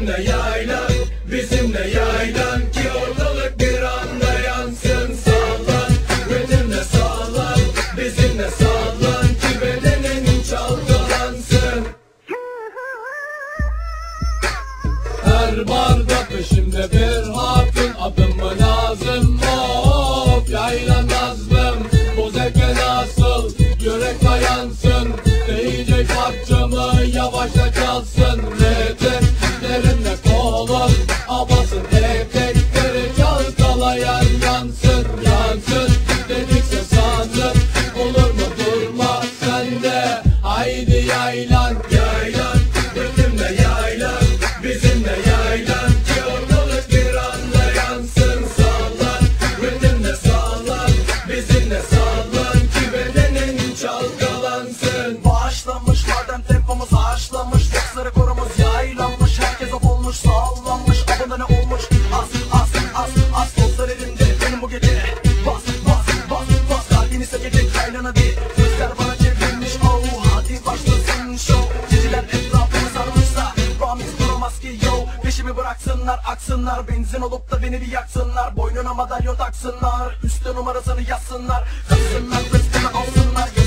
Ritimle yaylan Bizimle yaylan Ki ortalık bir anda yansın Sallan Ritimle sallan Bizimle sallan Ki bedenin çalkalansın Her barda peşimde bir hatun Adım mı lazım. Of yayla nazlım Bu zevke nasıl Yürek dayansın ağaçlanmış Boksları korumuz yaylanmış Herkes op olmuş sallanmış Abone ne olmuş? Az az az az Dostlar elimde benim bu gece. Bas bas bas bas Kalbini sekecek yaylana değil Gözler bana çevrilmiş. Oh hadi başlasın show. Geceler etrafımı sarmışsa Ramiz duramaz ki yo. Peşimi bıraksınlar aksınlar Benzin olup da beni bir yaksınlar. Boynuna madalyon taksınlar Üstte numarasını yazsınlar. Kaçsınlar rızkını alsınlar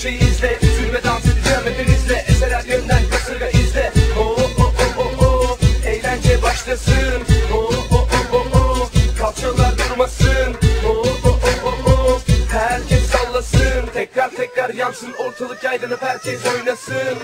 kalçayı izle Zülme dans edeceğim. Hepinizle Eser yönden kasırga izle. Oh oh oh oh oh Eğlence başlasın. Oh oh oh oh oh Kalçalar durmasın. Oh oh oh oh oh Herkes sallasın. Tekrar tekrar yansın. Ortalık yaylanıp herkes oynasın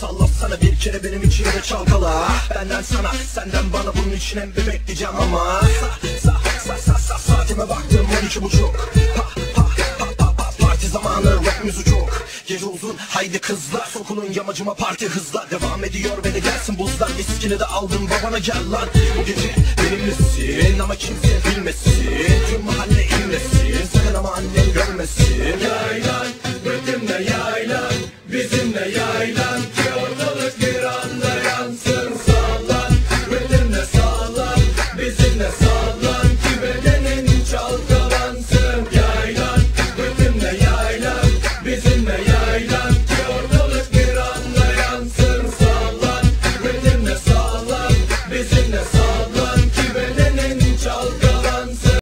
salla sana bir kere benim içimde çalkala. Benden sana senden bana bunun için hem bebek diyeceğim ama. Sa sa sa sa sa saatime baktım 12 buçuk. Pa pa pa pa pa parti zamanı rap müziği çok. Gece uzun haydi kızlar sokulun yamacıma parti hızla. Devam ediyor de gelsin buzlar. Viskini de aldım babana gel lan. Bu gece benimlesin ama kimse bilmesin. Tüm mahalle inlesin sakın ama annem görmesin. Yaylan